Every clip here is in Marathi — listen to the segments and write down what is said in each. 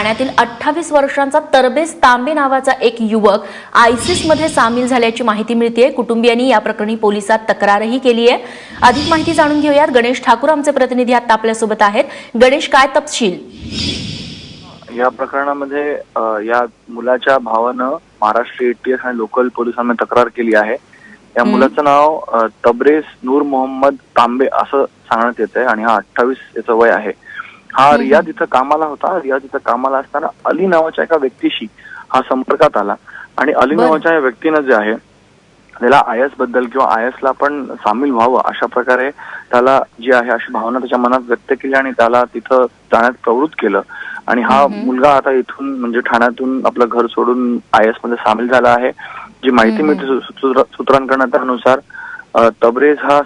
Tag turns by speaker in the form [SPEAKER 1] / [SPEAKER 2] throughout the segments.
[SPEAKER 1] ठाण्यातील अठ्ठावीस वर्षांचा तरबेज तांबे नावाचा एक युवक आयसिसमध्ये सामील झाल्याची माहिती मिळते कुटुंबियांनी या प्रकरणी पोलिसात तक्रारही केली आहे. अधिक माहिती जाणून घेऊयात. गणेश ठाकूर आमचे प्रतिनिधी आता आपल्यासोबत आहेत. गणेश काय तपशील?
[SPEAKER 2] या प्रकरणामध्ये या मुलाच्या भावानं महाराष्ट्र एटीएस आणि लोकल पोलिसांना तक्रार केली आहे. या. मुलाचं नाव अ, तबरेज नूर मोहम्मद तांबे असं सांगण्यात येत आहे आणि हा अठ्ठावीस याचं वय आहे. हा. रियाज इथं कामाला होता रियाज इथं कामाला असताना अली नावाच्या एका व्यक्तीशी हा संपर्कात आला आणि अली. नावाच्या या व्यक्तीनं जे आहे त्याला आयएसबद्दल किंवा आयएस ला पण सामील व्हावं अशा प्रकारे त्याला जी आहे अशी भावना त्याच्या मनात व्यक्त केली आणि त्याला तिथं जाण्यात प्रवृत्त केलं आणि हा. मुलगा आता इथून म्हणजे ठाण्यातून आपलं घर सोडून आयएसमध्ये सामील झाला आहे जी माहिती. मिळते सूत्रांकडनं त्यानुसार तबरेज हा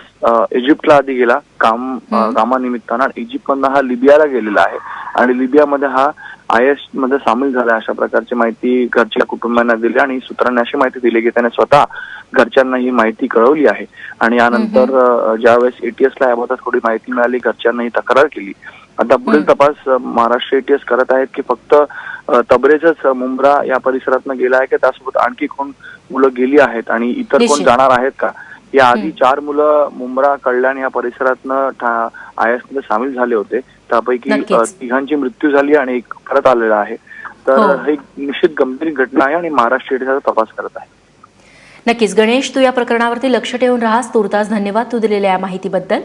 [SPEAKER 2] इजिप्तला आधी गेला काम. कामानिमित्तानं आणि इजिप्तमधनं हा लिबियाला गेलेला आहे आणि लिबियामध्ये हा आय एसमध्ये सामील झाला अशा प्रकारची माहिती घरच्या कुटुंबांना दिली आणि सूत्रांनी अशी माहिती दिली की त्याने स्वतः घरच्यांना ही माहिती कळवली आहे आणि यानंतर ज्यावेळेस एटीएस ला याबाबत थोडी माहिती मिळाली घरच्यांना ही तक्रार केली आता पुढील. तपास महाराष्ट्र एटीएस करत आहेत की फक्त तबरेजच मुंब्रा या परिसरातनं गेला आहे की त्यासोबत आणखी कोण मुलं गेली आहेत आणि इतर कोण. जाणार आहेत का या आधी. चार मुलं मुंब्रा कल्याण या परिसरातनं आय एसमध्ये सामील झाले होते. त्यापैकी तिघांची मृत्यू झाली आणि एक परत आलेला आहे. तर
[SPEAKER 1] हो.
[SPEAKER 2] ही निश्चित गंभीर घटना आहे आणि महाराष्ट्र तपास करत आहे.
[SPEAKER 1] नक्कीच. गणेश तू या प्रकरणावरती लक्ष ठेवून राहास. तुर्तास धन्यवाद. तू दिलेल्या या माहितीबद्दल.